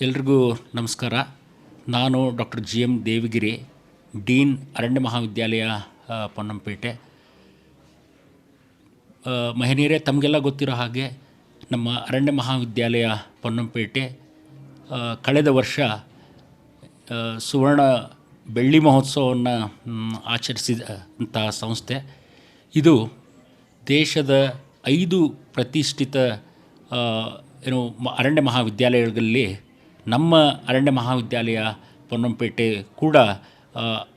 ಎಲ್ರಿಗೂ ನಮಸ್ಕಾರ. ನಾನು doctor G M Devagiri, dean ಅರಣ್ಯ ಮಹಾವಿದ್ಯಾಲಯ ಪೊನ್ನಂಪೇಟೆ. ಮಹಿಳೆಯರೇ ತಮಗೆಲ್ಲ ಗೊತ್ತಿರೋ ಹಾಗೆ ನಮ್ಮ ಅರಣ್ಯ ಮಹಾವಿದ್ಯಾಲಯ ಪೊನ್ನಂಪೇಟೆ ಕಳೆದ ವರ್ಷ ಸುವರ್ಣ ಬೆಳ್ಳಿ ಮಹೋತ್ಸವವನ್ನು ಆಚರಿಸಿದ ಅಂತಹ ಸಂಸ್ಥೆ. ಇದು ದೇಶದ ಐದು ಪ್ರತಿಷ್ಠಿತ ಏನು ಅರಣ್ಯ ಮಹಾವಿದ್ಯಾಲಯಗಳಲ್ಲಿ ನಮ್ಮ ಅರಣ್ಯ ಮಹಾವಿದ್ಯಾಲಯ ಪೊನ್ನಂಪೇಟೆ ಕೂಡ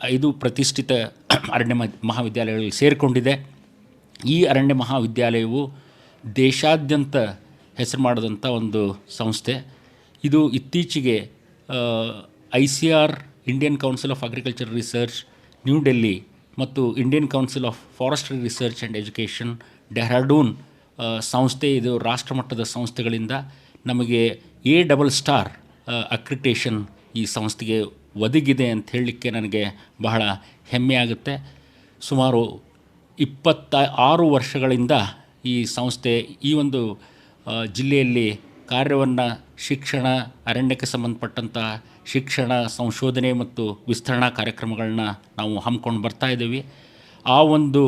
ಐದು ಪ್ರತಿಷ್ಠಿತ ಅರಣ್ಯ ಮಹಾವಿದ್ಯಾಲಯಗಳಲ್ಲಿ ಸೇರಿಕೊಂಡಿದೆ. ಈ ಅರಣ್ಯ ಮಹಾವಿದ್ಯಾಲಯವು ದೇಶಾದ್ಯಂತ ಹೆಸರು ಮಾಡಿದಂಥ ಒಂದು ಸಂಸ್ಥೆ. ಇದು ಇತ್ತೀಚೆಗೆ I C R Indian Council of Agriculture Research New Delhi ಮತ್ತು Indian Council of Forestry Research and Education Dehradun ಸಂಸ್ಥೆ ಇದು ರಾಷ್ಟ್ರಮಟ್ಟದ ಸಂಸ್ಥೆಗಳಿಂದ ನಮಗೆ ಎ ಡಬಲ್ ಸ್ಟಾರ್ ಅಕ್ರಿಟೇಷನ್ ಈ ಸಂಸ್ಥೆಗೆ ಒದಗಿದೆ ಅಂತ ಹೇಳಲಿಕ್ಕೆ ನನಗೆ ಬಹಳ ಹೆಮ್ಮೆ ಆಗುತ್ತೆ. ಸುಮಾರು ಇಪ್ಪತ್ತ ಆರು ವರ್ಷಗಳಿಂದ ಈ ಸಂಸ್ಥೆ ಈ ಒಂದು ಜಿಲ್ಲೆಯಲ್ಲಿ ಕಾರ್ಯವನ್ನು ಶಿಕ್ಷಣ, ಅರಣ್ಯಕ್ಕೆ ಸಂಬಂಧಪಟ್ಟಂಥ ಶಿಕ್ಷಣ, ಸಂಶೋಧನೆ ಮತ್ತು ವಿಸ್ತರಣಾ ಕಾರ್ಯಕ್ರಮಗಳನ್ನ ನಾವು ಹಮ್ಮಿಕೊಂಡು ಬರ್ತಾ ಇದ್ದೀವಿ. ಆ ಒಂದು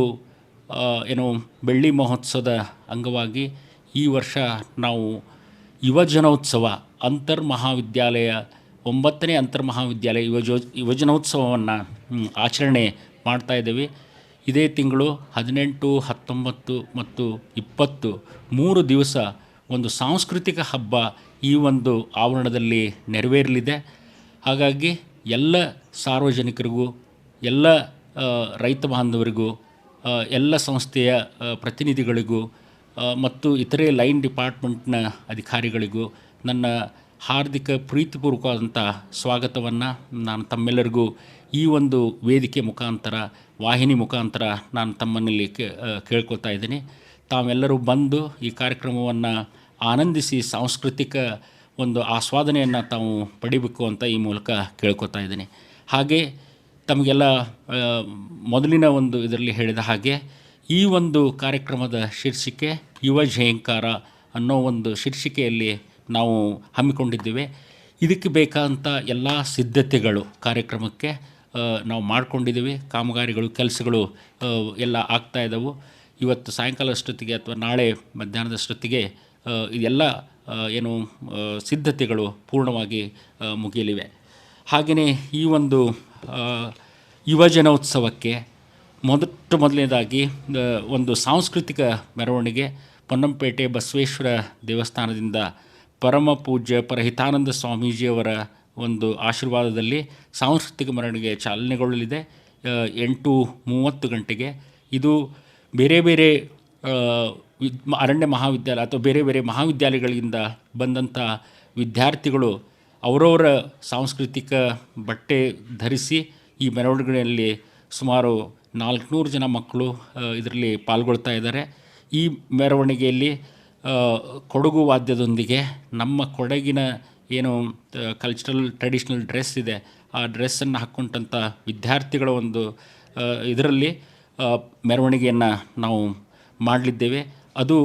ಏನು ಬೆಳ್ಳಿ ಮಹೋತ್ಸವದ ಅಂಗವಾಗಿ ಈ ವರ್ಷ ನಾವು ಯುವಜನೋತ್ಸವ ಅಂತರ್ ಮಹಾವಿದ್ಯಾಲಯ ಒಂಬತ್ತನೇ ಅಂತರ್ ಮಹಾವಿದ್ಯಾಲಯ ಯುವಜೋ ಯುವಜನೋತ್ಸವವನ್ನು ಆಚರಣೆ ಮಾಡ್ತಾ ಇದ್ದೀವಿ. ಇದೇ ತಿಂಗಳು ಹದಿನೆಂಟು, ಹತ್ತೊಂಬತ್ತು ಮತ್ತು ಇಪ್ಪತ್ತು, ಮೂರು ದಿವಸ ಒಂದು ಸಾಂಸ್ಕೃತಿಕ ಹಬ್ಬ ಈ ಒಂದು ಆವರಣದಲ್ಲಿ ನೆರವೇರಲಿದೆ. ಹಾಗಾಗಿ ಎಲ್ಲ ಸಾರ್ವಜನಿಕರಿಗೂ, ಎಲ್ಲ ರೈತ ಬಾಂಧವರಿಗೂ ಎಲ್ಲ ಸಂಸ್ಥೆಯ ಪ್ರತಿನಿಧಿಗಳಿಗೂ ಮತ್ತು ಇತರೆ ಲೈನ್ ಡಿಪಾರ್ಟ್ಮೆಂಟ್ನ ಅಧಿಕಾರಿಗಳಿಗೂ ನನ್ನ ಹಾರ್ದಿಕ ಪ್ರೀತಿಪೂರ್ವಕವಾದಂಥ ಸ್ವಾಗತವನ್ನು ನಾನು ತಮ್ಮೆಲ್ಲರಿಗೂ ಈ ಒಂದು ವೇದಿಕೆ ಮುಖಾಂತರ, ವಾಹಿನಿ ಮುಖಾಂತರ ನಾನು ತಮ್ಮನಲ್ಲಿ ಕೇಳ್ಕೊಳ್ತಾ ಇದ್ದೀನಿ. ತಾವೆಲ್ಲರೂ ಬಂದು ಈ ಕಾರ್ಯಕ್ರಮವನ್ನು ಆನಂದಿಸಿ ಸಾಂಸ್ಕೃತಿಕ ಒಂದು ಆಸ್ವಾದನೆಯನ್ನು ತಾವು ಪಡಿಬೇಕು ಅಂತ ಈ ಮೂಲಕ ಕೇಳ್ಕೊತಾ ಇದ್ದೀನಿ. ಹಾಗೆ ತಮಗೆಲ್ಲ ಮೊದಲಿನ ಒಂದು ಇದರಲ್ಲಿ ಹೇಳಿದ ಹಾಗೆ ಈ ಒಂದು ಕಾರ್ಯಕ್ರಮದ ಶೀರ್ಷಿಕೆ ಯುವ ಜಯಂಕಾರ ಅನ್ನೋ ಒಂದು ಶೀರ್ಷಿಕೆಯಲ್ಲಿ ನಾವು ಹಮ್ಮಿಕೊಂಡಿದ್ದೇವೆ. ಇದಕ್ಕೆ ಬೇಕಾದಂಥ ಎಲ್ಲ ಸಿದ್ಧತೆಗಳು ಕಾರ್ಯಕ್ರಮಕ್ಕೆ ನಾವು ಮಾಡ್ಕೊಂಡಿದ್ದೀವಿ. ಕಾಮಗಾರಿಗಳು, ಕೆಲಸಗಳು ಎಲ್ಲ ಆಗ್ತಾ ಇದ್ದಾವೆ ಇವತ್ತು ಸಾಯಂಕಾಲ ಅಷ್ಟೊತ್ತಿಗೆ ಅಥವಾ ನಾಳೆ ಮಧ್ಯಾಹ್ನದಷ್ಟೊತ್ತಿಗೆ ಇದೆಲ್ಲ ಏನು ಸಿದ್ಧತೆಗಳು ಪೂರ್ಣವಾಗಿ ಮುಗಿಯಲಿವೆ. ಹಾಗೆಯೇ ಈ ಒಂದು ಯುವಜನೋತ್ಸವಕ್ಕೆ ಮೊದಟ್ಟು ಮೊದಲನೇದಾಗಿ ಒಂದು ಸಾಂಸ್ಕೃತಿಕ ಮೆರವಣಿಗೆ, ಪೊನ್ನಂಪೇಟೆ ಬಸವೇಶ್ವರ ದೇವಸ್ಥಾನದಿಂದ ಪರಮ ಪೂಜ್ಯ ಪರಹಿತಾನಂದ ಸ್ವಾಮೀಜಿಯವರ ಒಂದು ಆಶೀರ್ವಾದದಲ್ಲಿ ಸಾಂಸ್ಕೃತಿಕ ಮೆರವಣಿಗೆ ಚಾಲನೆಗೊಳ್ಳಲಿದೆ. ಎಂಟು ಮೂವತ್ತು ಗಂಟೆಗೆ. ಇದು ಬೇರೆ ಬೇರೆ ಅರಣ್ಯ ಮಹಾವಿದ್ಯಾಲಯ ಅಥವಾ ಬೇರೆ ಬೇರೆ ಮಹಾವಿದ್ಯಾಲಯಗಳಿಂದ ಬಂದಂಥ ವಿದ್ಯಾರ್ಥಿಗಳು ಅವರವರ ಸಾಂಸ್ಕೃತಿಕ ಬಟ್ಟೆ ಧರಿಸಿ ಈ ಮೆರವಣಿಗೆಯಲ್ಲಿ ಸುಮಾರು ನಾಲ್ಕುನೂರು ಜನ ಮಕ್ಕಳು ಇದರಲ್ಲಿ ಪಾಲ್ಗೊಳ್ತಾ ಇದ್ದಾರೆ. ಈ ಮೆರವಣಿಗೆಯಲ್ಲಿ ಕೊಡಗು ವಾದ್ಯದೊಂದಿಗೆ ನಮ್ಮ ಕೊಡಗಿನ ಏನು ಕಲ್ಚರಲ್ ಟ್ರೆಡಿಷ್ನಲ್ ಡ್ರೆಸ್ ಇದೆ. ಆ ಡ್ರೆಸ್ಸನ್ನು ಹಾಕ್ಕೊಂಡಂಥ ವಿದ್ಯಾರ್ಥಿಗಳ ಒಂದು ಇದರಲ್ಲಿ ಮೆರವಣಿಗೆಯನ್ನು ನಾವು ಮಾಡಲಿದ್ದೇವೆ. ಅದು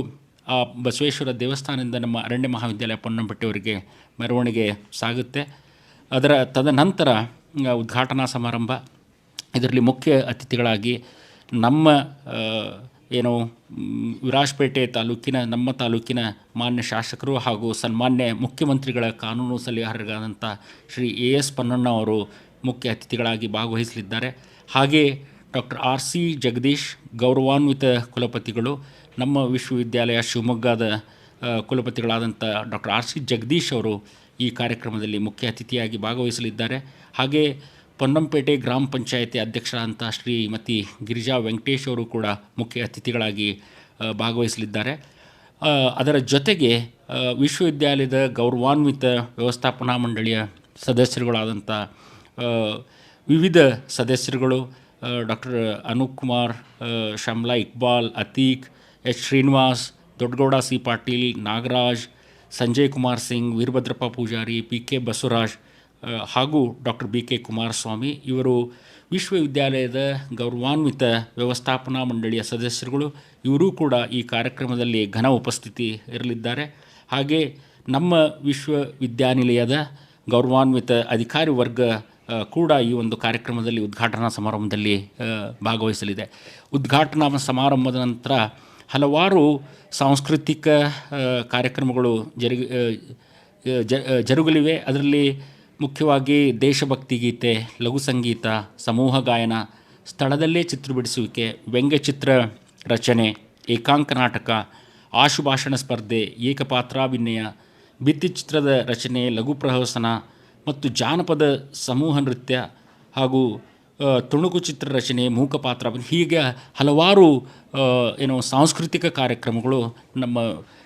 ಆ ಬಸವೇಶ್ವರ ದೇವಸ್ಥಾನದಿಂದ ನಮ್ಮ ಅರಣ್ಯ ಮಹಾವಿದ್ಯಾಲಯ ಪೊನ್ನಂಪಟ್ಟಿಯವರಿಗೆ ಮೆರವಣಿಗೆ ಸಾಗುತ್ತೆ. ಅದರ ತದನಂತರ ಉದ್ಘಾಟನಾ ಸಮಾರಂಭ. ಇದರಲ್ಲಿ ಮುಖ್ಯ ಅತಿಥಿಗಳಾಗಿ ನಮ್ಮ ಏನು ವಿರಾಜಪೇಟೆ ತಾಲೂಕಿನ, ನಮ್ಮ ತಾಲೂಕಿನ ಮಾನ್ಯ ಶಾಸಕರು ಹಾಗೂ ಸನ್ಮಾನ್ಯ ಮುಖ್ಯಮಂತ್ರಿಗಳ ಕಾನೂನು ಸಲಹೆಗಾರರಾದಂಥ ಶ್ರೀ ಎ ಎಸ್ ಪನ್ನಣ್ಣ ಅವರು ಮುಖ್ಯ ಅತಿಥಿಗಳಾಗಿ ಭಾಗವಹಿಸಲಿದ್ದಾರೆ. ಹಾಗೆ ಡಾಕ್ಟರ್ ಆರ್ ಸಿ ಜಗದೀಶ್, ಗೌರವಾನ್ವಿತ ಕುಲಪತಿಗಳು, ನಮ್ಮ ವಿಶ್ವವಿದ್ಯಾಲಯ ಶಿವಮೊಗ್ಗದ ಕುಲಪತಿಗಳಾದಂಥ ಡಾಕ್ಟರ್ ಆರ್ ಸಿ ಜಗದೀಶ್ ಅವರು ಈ ಕಾರ್ಯಕ್ರಮದಲ್ಲಿ ಮುಖ್ಯ ಅತಿಥಿಯಾಗಿ ಭಾಗವಹಿಸಲಿದ್ದಾರೆ. ಹಾಗೆ ಪೊನ್ನಂಪೇಟೆ ಗ್ರಾಮ ಪಂಚಾಯತಿ ಅಧ್ಯಕ್ಷರಾದಂಥ ಶ್ರೀಮತಿ ಗಿರಿಜಾ ವೆಂಕಟೇಶ್ ಅವರು ಕೂಡ ಮುಖ್ಯ ಅತಿಥಿಗಳಾಗಿ ಭಾಗವಹಿಸಲಿದ್ದಾರೆ. ಅದರ ಜೊತೆಗೆ ವಿಶ್ವವಿದ್ಯಾಲಯದ ಗೌರವಾನ್ವಿತ ವ್ಯವಸ್ಥಾಪನಾ ಮಂಡಳಿಯ ಸದಸ್ಯರುಗಳಾದಂಥ ವಿವಿಧ ಸದಸ್ಯರುಗಳು doctor Anoop Kumar Shamla Iqbal, Atiq, H Srinivas, Doddagowda C Patil, Nagaraj, Sanjay Kumar Singh, Veerabhadrappa Pujari, P K Basavaraj ಹಾಗೂ ಡಾಕ್ಟರ್ ಬಿ ಕೆ ಕುಮಾರಸ್ವಾಮಿ, ಇವರು ವಿಶ್ವವಿದ್ಯಾಲಯದ ಗೌರವಾನ್ವಿತ ವ್ಯವಸ್ಥಾಪನಾ ಮಂಡಳಿಯ ಸದಸ್ಯರುಗಳು, ಇವರೂ ಕೂಡ ಈ ಕಾರ್ಯಕ್ರಮದಲ್ಲಿ ಘನ ಉಪಸ್ಥಿತಿ ಇರಲಿದ್ದಾರೆ. ಹಾಗೆ ನಮ್ಮ ವಿಶ್ವವಿದ್ಯಾನಿಲಯದ ಗೌರವಾನ್ವಿತ ಅಧಿಕಾರಿ ವರ್ಗ ಕೂಡ ಈ ಒಂದು ಕಾರ್ಯಕ್ರಮದಲ್ಲಿ ಉದ್ಘಾಟನಾ ಸಮಾರಂಭದಲ್ಲಿ ಭಾಗವಹಿಸಲಿದೆ. ಉದ್ಘಾಟನಾ ಸಮಾರಂಭದ ನಂತರ ಹಲವಾರು ಸಾಂಸ್ಕೃತಿಕ ಕಾರ್ಯಕ್ರಮಗಳು ಜರುಗಿ ಜರುಗಲಿವೆ. ಅದರಲ್ಲಿ ಮುಖ್ಯವಾಗಿ ದೇಶಭಕ್ತಿ ಗೀತೆ, ಲಘು ಸಂಗೀತ, ಸಮೂಹ ಗಾಯನ, ಸ್ಥಳದಲ್ಲೇ ಚಿತ್ರ ಬಿಡಿಸುವಿಕೆ ವ್ಯಂಗ್ಯಚಿತ್ರ ರಚನೆ, ಏಕಾಂಕ ನಾಟಕ, ಆಶುಭಾಷಣ ಸ್ಪರ್ಧೆ ಏಕಪಾತ್ರಾಭಿನಯ ಭಿತ್ತಿಚಿತ್ರದ ರಚನೆ, ಲಘು ಪ್ರಹಸನ ಮತ್ತು ಜಾನಪದ ಸಮೂಹ ನೃತ್ಯ ಹಾಗೂ ತುಣುಕು ಚಿತ್ರ ರಚನೆ ಮೂಕಪಾತ್ರ ಹೀಗೆ ಹಲವಾರು ಏನು ಸಾಂಸ್ಕೃತಿಕ ಕಾರ್ಯಕ್ರಮಗಳು ನಮ್ಮ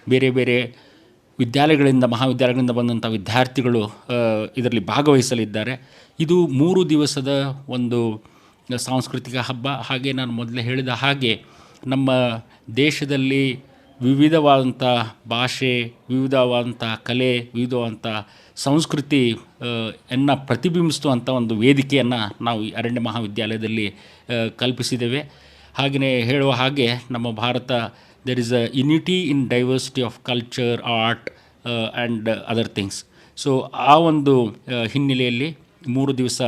ಬೇರೆ ಬೇರೆ ವಿದ್ಯಾಲಯಗಳಿಂದ, ಮಹಾವಿದ್ಯಾಲಯಗಳಿಂದ ಬಂದಂಥ ವಿದ್ಯಾರ್ಥಿಗಳು ಇದರಲ್ಲಿ ಭಾಗವಹಿಸಲಿದ್ದಾರೆ. ಇದು ಮೂರು ದಿವಸದ ಒಂದು ಸಾಂಸ್ಕೃತಿಕ ಹಬ್ಬ. ಹಾಗೆ ನಾನು ಮೊದಲೇ ಹೇಳಿದ ಹಾಗೆ, ನಮ್ಮ ದೇಶದಲ್ಲಿ ವಿವಿಧವಾದಂಥ ಭಾಷೆ, ವಿವಿಧವಾದಂಥ ಕಲೆ, ವಿವಿಧವಾದಂಥ ಸಂಸ್ಕೃತಿ ಅನ್ನು ಪ್ರತಿಬಿಂಬಿಸುವಂಥ ಒಂದು ವೇದಿಕೆಯನ್ನು ನಾವು ಈ ಅರಣ್ಯ ಮಹಾವಿದ್ಯಾಲಯದಲ್ಲಿ ಕಲ್ಪಿಸಿದ್ದೇವೆ. ಹಾಗೆಯೇ ಹೇಳುವ ಹಾಗೆ ನಮ್ಮ Bharat there is a unity in diversity of culture art and other things so ಆ ಒಂದು ಹಿನ್ನೆಲೆಯಲ್ಲಿ ಮೂರು ದಿವಸ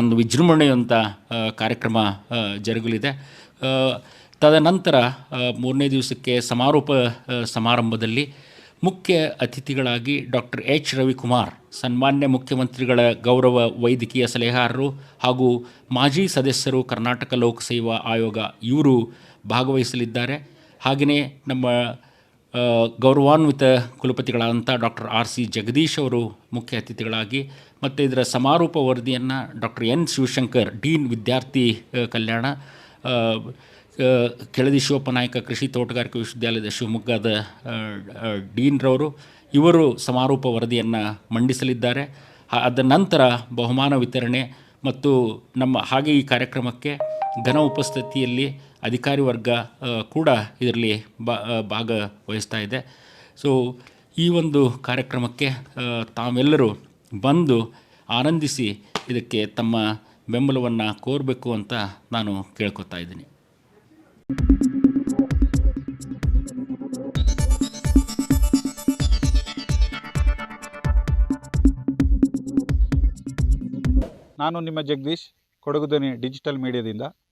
ಒಂದು ವಿಜೃಂಭಣೆಯಂಥ ಕಾರ್ಯಕ್ರಮ ಜರುಗಲಿದೆ. ತದನಂತರ ಮೂರನೇ ದಿವಸಕ್ಕೆ ಸಮಾರೋಪ ಸಮಾರಂಭದಲ್ಲಿ ಮುಖ್ಯ ಅತಿಥಿಗಳಾಗಿ ಡಾಕ್ಟರ್ ಎಚ್. ರವಿಕುಮಾರ್, ಸನ್ಮಾನ್ಯ ಮುಖ್ಯಮಂತ್ರಿಗಳ ಗೌರವ ವೈದ್ಯಕೀಯ ಸಲಹೆಗಾರರು ಹಾಗೂ ಮಾಜಿ ಸದಸ್ಯರು ಕರ್ನಾಟಕ ಲೋಕಸೇವಾ ಆಯೋಗ, ಇವರು ಭಾಗವಹಿಸಲಿದ್ದಾರೆ. ಹಾಗೆಯೇ ನಮ್ಮ ಗೌರವಾನ್ವಿತ ಕುಲಪತಿಗಳಾದಂಥ ಡಾಕ್ಟರ್ ಆರ್ ಸಿ ಜಗದೀಶ್ ಅವರು ಮುಖ್ಯ ಅತಿಥಿಗಳಾಗಿ ಮತ್ತು ಇದರ ಸಮಾರೋಪ ವರದಿಯನ್ನು ಡಾಕ್ಟರ್ ಎನ್ ಶಿವಶಂಕರ್, ಡೀನ್ ವಿದ್ಯಾರ್ಥಿ ಕಲ್ಯಾಣ ಕೆಳದಿ ಶಿವಪ್ಪನಾಯಕ ಕೃಷಿ ತೋಟಗಾರಿಕೆ ವಿಶ್ವವಿದ್ಯಾಲಯದ ಶಿವಮೊಗ್ಗದ ಡೀನ್ರವರು ಇವರು ಸಮಾರೋಪ ವರದಿಯನ್ನು ಮಂಡಿಸಲಿದ್ದಾರೆ. ಅದ ನಂತರ ಬಹುಮಾನ ವಿತರಣೆ ಮತ್ತು ನಮ್ಮ ಹಾಗೆ ಈ ಕಾರ್ಯಕ್ರಮಕ್ಕೆ ಘನ ಉಪಸ್ಥಿತಿಯಲ್ಲಿ ಅಧಿಕಾರಿ ವರ್ಗ ಕೂಡ ಇದರಲ್ಲಿ ಭಾಗವಹಿಸ್ತಾ ಇದೆ. ಸೊ ಈ ಒಂದು ಕಾರ್ಯಕ್ರಮಕ್ಕೆ ತಾವೆಲ್ಲರೂ ಬಂದು ಆನಂದಿಸಿ ಇದಕ್ಕೆ ತಮ್ಮ ಬೆಂಬಲವನ್ನು ಕೋರಬೇಕು ಅಂತ ನಾನು ಕೇಳ್ಕೊತಾ ಇದ್ದೀನಿ. ನಾನು ನಿಮ್ಮ ಜಗದೀಶ್ ಕೊಡಗುದನಿ ಡಿಜಿಟಲ್ ಮೀಡಿಯಾದಿಂದ.